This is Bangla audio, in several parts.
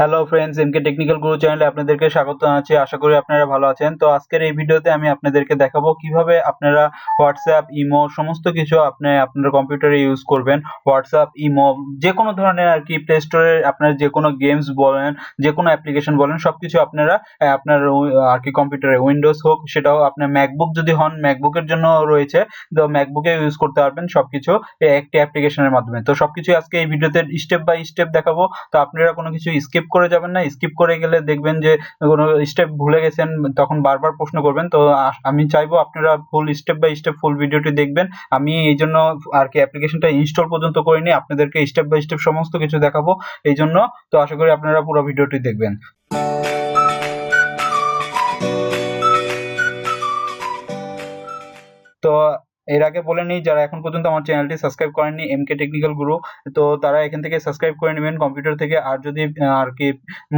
হ্যালো ফ্রেন্ডস এমকে টেকনিক্যাল গুরু চ্যানেলে আপনাদেরকে স্বাগত জানাচ্ছি। আশা করি আপনারা ভালো আছেন। তো আজকের এই ভিডিওতে আমি আপনাদেরকে দেখাবো কীভাবে আপনারা হোয়াটসঅ্যাপ ইমো সমস্ত কিছু আপনি আপনার কম্পিউটারে ইউজ করবেন। হোয়াটসঅ্যাপ ইমো যে কোনো ধরনের আর কি প্লে স্টোরে আপনার যে কোনো গেমস বলেন যে কোনো অ্যাপ্লিকেশন বলেন আপনারা আহ, আপনার ওই- আর কি কম্পিউটারে উইন্ডোজ হোক সেটাও আপনার ম্যাকবুক যদি হন ম্যাকবুকের জন্য রয়েছে তো ম্যাকবুকে ইউজ করতে পারবেন সবকিছু এই একটি অ্যাপ্লিকেশনের মাধ্যমে। তো সবকিছু আজকে এই ভিডিওতে স্টেপ বাই স্টেপ দেখাবো। তো আপনারা কোনো কিছু স্কিপ করে যাবেন না স্কিপ করে গেলে দেখবেন যে কোনো স্টেপ ভুলে গেছেন, তখন বারবার প্রশ্ন করবেন। তো আমি চাইব আপনারা full step by step full ভিডিওটি দেখবেন। আমি এই জন্য আর কি অ্যাপ্লিকেশনটা ইনস্টল পর্যন্ত করিনি, আপনাদেরকে স্টেপ বাই স্টেপ সমস্ত কিছু দেখাবো। এই জন্য তো আশা করি আপনারা পুরো ভিডিওটি দেখবেন। তো এর আগে বলে নিই, যারা এখন পর্যন্ত আমার চ্যানেলটি সাবস্ক্রাইব করেননি এম কে টেকনিক্যাল গুরু তো তারা এখান থেকে সাবস্ক্রাইব করে নেবেন কম্পিউটার থেকে। আর যদি আর কি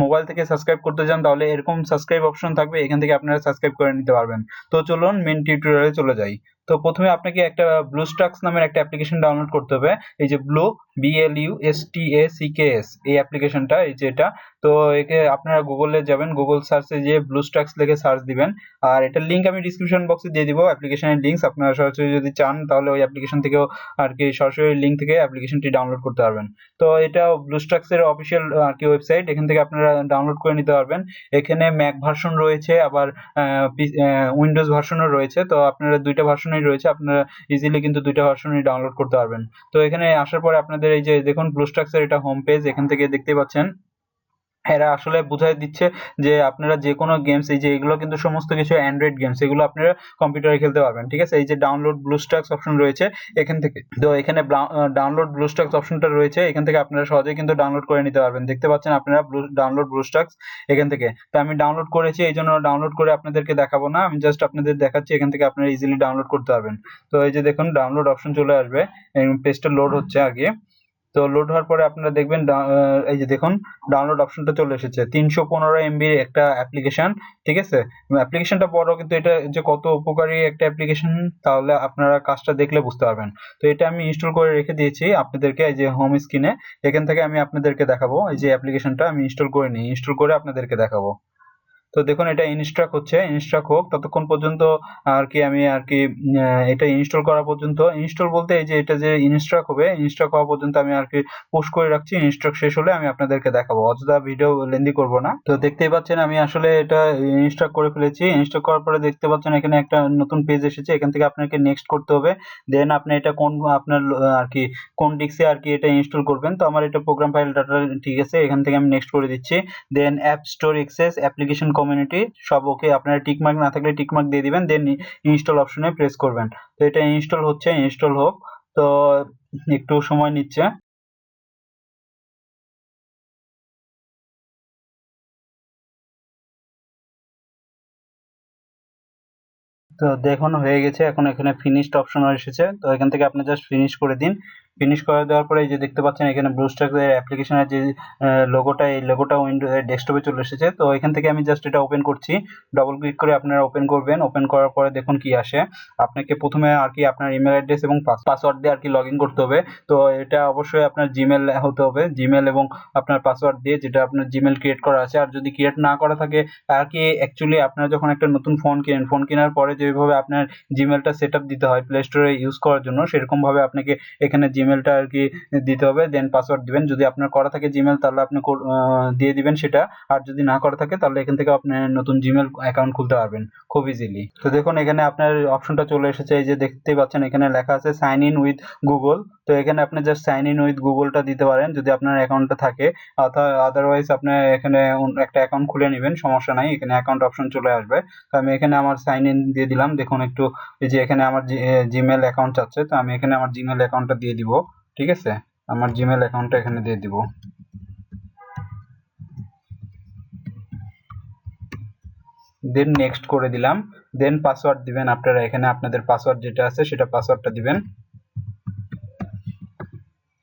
মোবাইল থেকে সাবস্ক্রাইব করতে চান, তাহলে এরকম সাবস্ক্রাইব অপশন থাকবে, এখান থেকে আপনারা সাবস্ক্রাইব করে নিতে পারবেন। তো চলুন মেন টিউটোরিয়ালে চলে যাই। তো প্রথমে আপনাকে একটা ব্লু ব্লুস্টাক্স নামের একটা অ্যাপ্লিকেশন ডাউনলোড করতে হবে। এই যে blue B L U S T A C K S এই অ্যাপ্লিকেশনটা এই যে এটা। তো একে আপনারা গুগলে যাবেন গুগল সার্চে যে ব্লুস্টাক্স লিখে সার্চ দিবেন। আর এটার লিংক আমি ডিসক্রিপশন বক্সে দিয়ে দিব অ্যাপ্লিকেশনের লিঙ্কস আপনারা সরাসরি যদি চান, তাহলে ওই অ্যাপ্লিকেশন থেকেও আর কি সরাসরি লিঙ্ক থেকে অ্যাপ্লিকেশনটি ডাউনলোড করতে পারবেন। তো এটা ব্লুস্টাক্স এর অফিসিয়াল আর কি ওয়েবসাইট এখান থেকে আপনারা ডাউনলোড করে নিতে পারবেন। এখানে ম্যাক ভার্সন রয়েছে, আবার উইন্ডোজ ভার্সনও রয়েছে। তো আপনারা দুইটা ভার্সনই রয়েছে, আপনারা ইজিলি কিন্তু দুইটা ভার্সনই ডাউনলোড করতে পারবেন। তো এখানে আসার পরে আপনাদের এই যে, দেখুন ব্লু স্ট্রাকচার এটা হোম পেজ এখান থেকে দেখতে পাচ্ছেন। এরা আসলে বুঝাই দিচ্ছে যে আপনারা যে কোনো গেমস এই যে এগুলো কিন্তু সমস্ত কিছু অ্যান্ড্রয়েড গেমস এগুলো আপনারা কম্পিউটারে খেলতে পারবেন, ঠিক আছে? এই যে ডাউনলোড ব্লু ব্লুস্টাক্স অপশন রয়েছে এখান থেকে। তো এখানে ডাউনলোড ব্লু ব্লুস্টাক্স অপশনটা রয়েছে, এখান থেকে আপনারা সহজেই কিন্তু ডাউনলোড করে নিতে পারবেন। দেখতে পাচ্ছেন আপনারা ব্লু ডাউনলোড ব্লু ব্লুস্টাক্স এখান থেকে। তো আমি ডাউনলোড করেছি, এই জন্য ডাউনলোড করে আপনাদেরকে দেখাবো না, আমি জাস্ট আপনাদের দেখাচ্ছি, এখান থেকে আপনারা ইজিলি ডাউনলোড করতে পারবেন। তো এই যে দেখুন ডাউনলোড অপশন চলে আসবে পেজটা লোড হচ্ছে আগে। তো লোড হওয়ার পরে আপনারা দেখবেন এই যে দেখুন ডাউনলোড অপশনটা চলে এসেছে। তিনশো পনেরো এমবির একটা অ্যাপ্লিকেশন ঠিক আছে? অ্যাপ্লিকেশনটা বড় কিন্তু এটা যে কত উপকারী একটা অ্যাপ্লিকেশন তাহলে আপনারা কাজটা দেখলে বুঝতে পারবেন। তো এটা আমি ইনস্টল করে রেখে দিয়েছি আপনাদেরকে, এই যে হোম স্ক্রিনে এখান থেকে আমি আপনাদেরকে দেখাবো, এই যে অ্যাপ্লিকেশনটা আমি ইনস্টল করে নিই। ইনস্টল করে আপনাদেরকে দেখাবো। তো দেখুন, এটা ইনস্ট্রাক হচ্ছে ইনস্ট্রাক হোক, ততক্ষণ পর্যন্ত আর কি আমি আর কি এটা ইনস্টল করা পর্যন্ত ইনস্টল বলতে এই যে এটা যে ইনস্ট্রাক হবে ইনস্ট্রাক হওয়া পর্যন্ত আমি আর কি পুশ করে রাখছি ইনস্ট্রাক শেষ হলে আমি আপনাদেরকে দেখাবো। অযথা ভিডিও লেন্দি করব না। তো দেখতেই পাচ্ছেন আমি আসলে এটা ইনস্ট্রাক করে ফেলেছি। ইনস্টল করার পরে দেখতে পাচ্ছেন এখানে একটা নতুন পেজ এসেছে, এখান থেকে আপনাকে নেক্সট করতে হবে। দেন আপনি এটা কোন, আপনার আর কি কোন ডিস্কে আর কি এটা ইনস্টল করবেন। তো আমার এটা প্রোগ্রাম ফাইল ডাটা ঠিক আছে, এখান থেকে আমি নেক্সট করে দিচ্ছি। Then app store access application community সব ওকে আপনারা টিক মার্ক না থাকলে টিক মার্ক দিয়ে দিবেন দেন ইনস্টল অপশনে প্রেস করবেন। তো এটা ইনস্টল হচ্ছে ইনস্টল হোক। তো একটু সময় নিচ্ছে। তো দেখুন, হয়ে গেছে। এখন এখানে ফিনিশড অপশন এসেছে। তো এখান থেকে আপনি জাস্ট ফিনিশ করে দিন। ফিনিশ করে দেওয়ার পরে এই যে দেখতে পাচ্ছেন এখানে ব্লুস্টাক এর অ্যাপ্লিকেশনের যে লোগোটা এই লোগোটা উইন্ডো ডেস্কটপে চলে এসেছে। তো এখান থেকে আমি জাস্ট এটা ওপেন করছি। ডবল ক্লিক করে আপনারা ওপেন করবেন। ওপেন করার পরে দেখুন কি আসে। আপনাকে প্রথমে আর কি আপনার ইমেল অ্যাড্রেস এবং পাসওয়ার্ড দিয়ে আর কি লগ করতে হবে। তো এটা অবশ্যই আপনার জিমেল হতে হবে। জিমেল এবং আপনার পাসওয়ার্ড দিয়ে যেটা আপনার জিমেল ক্রিয়েট করা আছে। আর যদি ক্রিয়েট না করা থাকে, আর কি অ্যাকচুয়ালি আপনারা যখন একটা নতুন ফোন কেনেন ফোন কেনার পরে যেভাবে আপনার জিমেলটা সেট দিতে হয় প্লে স্টোরে ইউজ করার জন্য সেরকম ভাবে আপনাকে এখানে জিমেলটা আর কি দিতে হবে দেন পাসওয়ার্ড দিবেন। যদি আপনার করা থাকে জিমেল তাহলে আপনি দিয়ে দিবেন সেটা। আর যদি না করা থাকে, তাহলে এখান থেকে আপনি নতুন জিমেল অ্যাকাউন্ট খুলতে পারবেন, খুব ইজিলি তো দেখুন, এখানে আপনার অপশনটা চলে এসেছে, এই যে দেখতে পাচ্ছেন, এখানে লেখা আছে সাইন ইন উইথ গুগল তো এখানে আপনি জাস্ট সাইন ইন উইথ গুগলটা দিতে পারেন, যদি আপনার অ্যাকাউন্টটা থাকে। আদারওয়াইজ আপনি এখানে একটা অ্যাকাউন্ট খুলে নেবেন, সমস্যা নাই, এখানে অ্যাকাউন্ট অপশন চলে আসবে। তো আমি এখানে আমার সাইন ইন দিয়ে দিলাম। দেখুন, একটু এই যে এখানে আমার জিমেল অ্যাকাউন্ট চাচ্ছে তো আমি এখানে আমার জিমেল অ্যাকাউন্টটা দিয়ে দিব। ঠিক আছে? আমার জিমেল অ্যাকাউন্টটা এখানে দিয়ে দিব। দেন নেক্সট করে দিলাম। দেন পাসওয়ার্ড দিবেন আপনারা এখানে। আপনাদের পাসওয়ার্ড যেটা আছে, সেটা পাসওয়ার্ডটা দিবেন।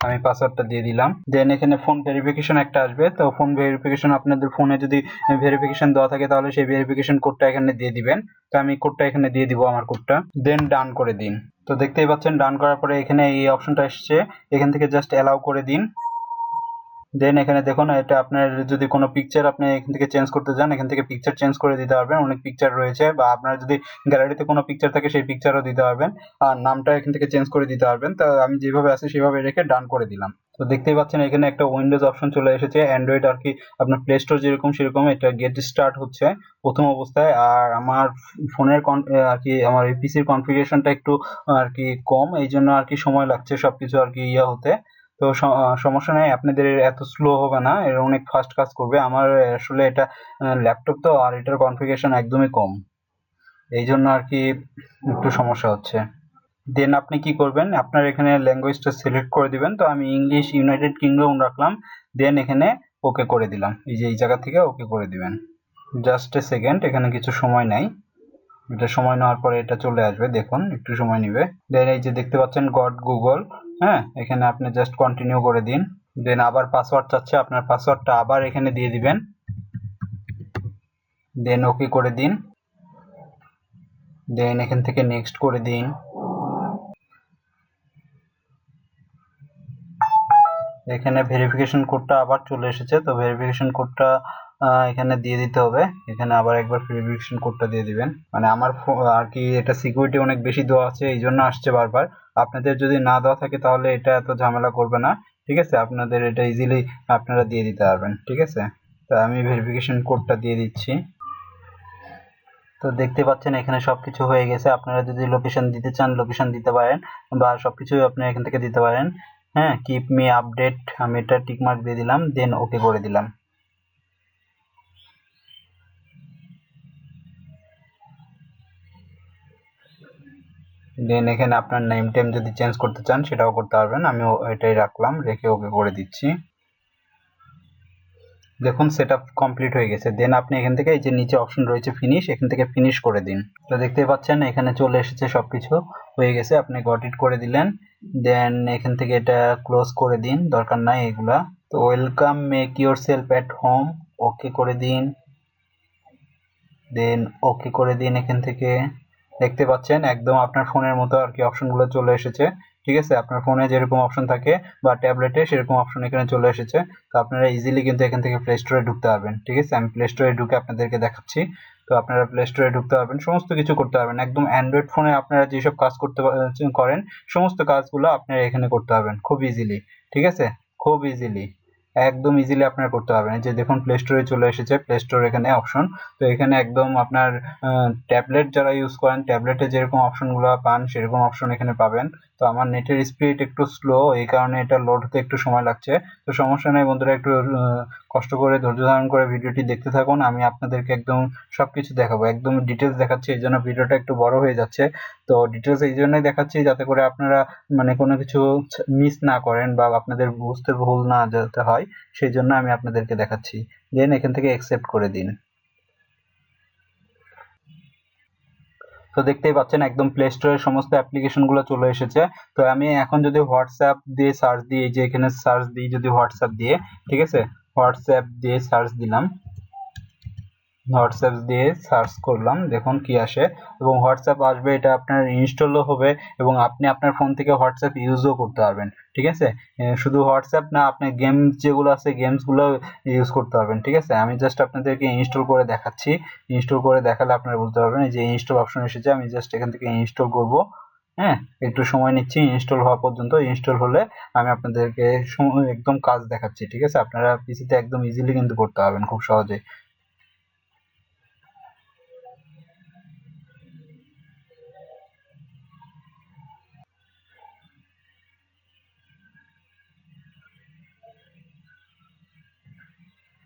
আমি পাসওয়ার্ডটা দিয়ে দিলাম। দেন এখানে ফোন ভেরিফিকেশন একটা আসবে। তো ফোন ভেরিফিকেশন আপনাদের ফোনে যদি ভেরিফিকেশন দেওয়া থাকে, তাহলে সেই ভেরিফিকেশন কোডটা এখানে দিয়ে দিবেন। তো আমি কোডটা এখানে দিয়ে দিব আমার কোডটা দেন ডান করে দিন। তো দেখতেই পাচ্ছেন ডান করার পরে এখানে এই অপশনটা এসছে। এখান থেকে জাস্ট অ্যালাউ করে দিন। দেন এখানে দেখুন, এটা আপনার যদি কোনো পিকচার আপনি এখান থেকে চেঞ্জ করতে চান, এখান থেকে পিকচার চেঞ্জ করে দিতে পারবেন। অনেক পিকচার রয়েছে। বা আপনার যদি গ্যালারিতে কোনো পিকচার থাকে, সেই পিকচারও দিতে পারবেন। আর নামটা এখান থেকে চেঞ্জ করে দিতে পারবেন। তো আমি যেভাবে আছে, সেভাবে রেখে ডান করে দিলাম। তো দেখতেই পাচ্ছেন, এখানে একটা উইন্ডোজ অপশন চলে এসেছে। অ্যান্ড্রয়েড আর কি আপনার প্লে স্টোর যেরকম, সেরকম এটা গেট স্টার্ট হচ্ছে প্রথম অবস্থায়। আর আমার ফোনের আর কি আমার এই পিসির কনফিগারেশনটা একটু আর কি কম। এই জন্য আর কি সময় লাগছে সবকিছু আর কি ইয়ে হতে। তো সমস্যা নেই, আপনাদের এত স্লো হবে না, এর অনেক ফাস্ট কাজ করবে। আমার আসলে এটা ল্যাপটপ তো আর এটার কনফিগারেশন একদমই কম। এই জন্য আর কি একটু সমস্যা হচ্ছে। দেন আপনি কি করবেন? আপনার এখানে ল্যাঙ্গুয়েজটা সিলেক্ট করে দিবেন। তো আমি ইংলিশ ইউনাইটেড কিংডম রাখলাম। দেন এখানে ওকে করে দিলাম। এই যে এই জায়গা থেকে ওকে করে দিবেন। জাস্ট এ সেকেন্ড এখানে কিছু সময় নাই। এটা সময় নেওয়ার পরে এটা চলে আসবে। দেখুন, একটু সময় নিবে। দেন এই যে দেখতে পাচ্ছেন গড গুগল হ্যাঁ এখানে আপনি জাস্ট কন্টিনিউ করে দিন। দেন আবার পাসওয়ার্ড চাচ্ছে, আপনার পাসওয়ার্ডটা আবার এখানে দিয়ে দিবেন। দেন ওকে করে দিন। দেন এখান থেকে নেক্সট করে দিন। এখানে ভেরিফিকেশন কোডটা আবার চলে এসেছে, তো ভেরিফিকেশন কোডটা এখানে দিয়ে দিতে হবে। এখানে আবার একবার ভেরিফিকেশন কোডটা দিয়ে দিবেন। মানে আমার আর কি এটা সিকিউরিটি অনেক বেশি দেওয়া আছে এই জন্য আসছে বারবার। আপনাদের যদি না দেওয়া থাকে তাহলে এটা এত ঝামেলা করবে না, ঠিক আছে? আপনাদের এটা ইজিলি আপনারা দিয়ে দিতে পারবেন, ঠিক আছে? তো আমি ভেরিফিকেশন কোডটা দিয়ে দিচ্ছি। তো দেখতে পাচ্ছেন এখানে সবকিছু হয়ে গেছে। আপনারা যদি লোকেশন দিতে চান লোকেশন দিতে পারেন বা সব সবকিছু আপনি এখান থেকে দিতে পারেন। হ্যাঁ কিপ মি আপডেট আমি এটা টিকমার্ক দিয়ে দিলাম দেন ওকে করে দিলাম। দেন এখানে আপনার নেম টেম যদি চেঞ্জ করতে চান, সেটাও করতে পারবেন। আমি এটাই রাখলাম, রেখে ওকে করে দিচ্ছি। দেখুন সেট কমপ্লিট হয়ে গেছে। দেন আপনি এখান থেকে এই যে নিচে অপশন রয়েছে ফিনিশ এখান থেকে ফিনিশ করে দিন। তো দেখতে পাচ্ছেন, এখানে চলে এসেছে সব কিছু হয়ে গেছে, আপনি গট ইট করে দিলেন। দেন এখান থেকে এটা ক্লোজ করে দিন, দরকার নাই এগুলা। তো welcome make yourself at home okay করে দিন। দেন ওকে করে দিন এখান থেকে। দেখতে পাচ্ছেন, একদম আপনার ফোনের মতো আর কি অপশনগুলো চলে এসেছে। ঠিক আছে, আপনার ফোনে যেরকম অপশন থাকে বা ট্যাবলেটে সেরকম অপশন এখানে চলে এসেছে। তো আপনারা ইজিলি কিন্তু এখান থেকে প্লে স্টোরে ঢুকতে পারবেন। ঠিক আছে, আমি প্লে স্টোরে ঢুকে আপনাদেরকে দেখাচ্ছি। তো আপনারা প্লে স্টোরে ঢুকতে পারবেন, সমস্ত কিছু করতে পারবেন। একদম অ্যান্ড্রয়েড ফোনে আপনারা যেসব কাজ করতে করেন, সমস্ত কাজগুলো আপনারা এখানে করতে পারবেন, খুব ইজিলি ঠিক আছে, খুব ইজিলি একদম ইজিলি আপনারা করতে পারবেন। যে দেখুন প্লে স্টোরে চলে এসেছে। প্লে স্টোর এখানে অপশন তো এখানে একদম আপনার ট্যাবলেট যারা ইউজ করেন ট্যাবলেটে যেরকম অপশনগুলো পান, সেরকম অপশন এখানে পাবেন। তো আমার নেটের স্পিড একটু স্লো এই কারণে এটা লোড হতে একটু সময় লাগছে। তো সমস্যা নেই বন্ধুরা, একটু কষ্ট করে, ধৈর্য ধারণ করে ভিডিওটি দেখতে থাকুন। আমি আপনাদেরকে একদম সব কিছু দেখাবো। একদম ডিটেলস দেখাচ্ছি, এই জন্য ভিডিওটা একটু বড় হয়ে যাচ্ছে। তো ডিটেলস এই জন্যই দেখাচ্ছি, যাতে করে আপনারা মানে কোনো কিছু মিস না করেন বা আপনাদের বুঝতে ভুল না যেতে হয়। সেই জন্য আমি আপনাদেরকে দেখাচ্ছি। দেন এখান থেকে অ্যাকসেপ্ট করে দিন। তো দেখতেই পাচ্ছেন একদম প্লে স্টোরের সমস্ত অ্যাপ্লিকেশনগুলো চলে এসেছে। তো আমি এখন যদি হোয়াটসঅ্যাপ দিয়ে সার্চ দিই, এই যে এখানে সার্চ দিই, যদি হোয়াটসঅ্যাপ দিয়ে, ঠিক আছে? হোয়াটসঅ্যাপ দিয়ে সার্চ দিলাম। হোয়াটসঅ্যাপ দিয়ে সার্চ করলাম, দেখুন কি আসে। এবং হোয়াটসঅ্যাপ আসবে, এটা আপনার ইনস্টলও হবে এবং আপনি আপনার ফোন থেকে হোয়াটসঅ্যাপ ইউজও করতে পারবেন, ঠিক আছে? শুধু হোয়াটসঅ্যাপ না, আপনি গেম যেগুলো আছে গেমসগুলো ইউজ করতে পারবেন, ঠিক আছে? আমি জাস্ট আপনাদেরকে ইনস্টল করে দেখাচ্ছি। ইনস্টল করে দেখালে আপনারা বুঝতে পারবেন যে ইনস্টল অপশন এসেছে, আমি জাস্ট এখান থেকে ইনস্টল করব হ্যাঁ? একটু সময় নিচ্ছি ইনস্টল হওয়া পর্যন্ত। ইনস্টল হলে আমি আপনাদেরকে একদম কাজ দেখাচ্ছি, ঠিক আছে? আপনারা পিসিতে একদম ইজিলি কিন্তু করতে পারবেন, খুব সহজে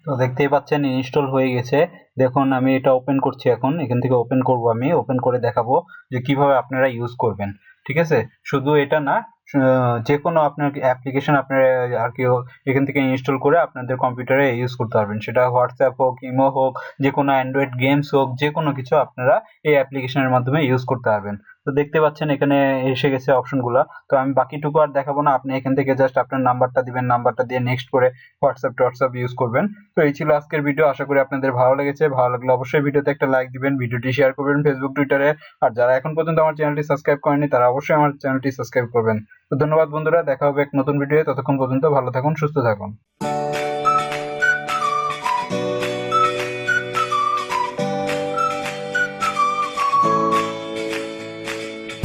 তো দেখতেই পাচ্ছেন ইনস্টল হয়ে গেছে। দেখুন, আমি এটা ওপেন করছি এখন। এখান থেকে ওপেন করব আমি। ওপেন করে দেখাবো যে কীভাবে আপনারা ইউজ করবেন। ঠিক আছে? শুধু এটা না যে কোনো আপনার অ্যাপ্লিকেশন আপনারা আর কি এখান থেকে ইনস্টল করে আপনাদের কম্পিউটারে ইউজ করতে পারবেন। সেটা হোয়াটসঅ্যাপ হোক ইমো হোক, যে কোনো অ্যান্ড্রয়েড গেমস হোক, যে কোনো কিছু আপনারা এই অ্যাপ্লিকেশনের মাধ্যমে ইউজ করতে পারবেন। তো দেখতে পাচ্ছেন এখানে এসে গেছে অপশনগুলো তো আমি বাকিটুকু আর দেখাবো না। আপনি এখান থেকে জাস্ট আপনার নাম্বারটা দিবেন নাম্বারটা দিয়ে নেক্সট করে হোয়াটসঅ্যাপ হোয়াটসঅ্যাপ ইউজ করবেন। তো এই ছিল আজকের ভিডিও আশা করি আপনাদের ভালো লেগেছে। ভালো লাগলে অবশ্যই ভিডিওতে একটা লাইক দিবেন ভিডিওটি শেয়ার করবেন ফেসবুক টুইটারে আর যারা এখন পর্যন্ত আমার চ্যানেলটি সাবস্ক্রাইব করেনি তারা অবশ্যই আমার চ্যানেলটি সাবস্ক্রাইব করবেন। তো ধন্যবাদ বন্ধুরা। দেখা হবে এক নতুন ভিডিও ততক্ষণ পর্যন্ত ভালো থাকুন, সুস্থ থাকুন।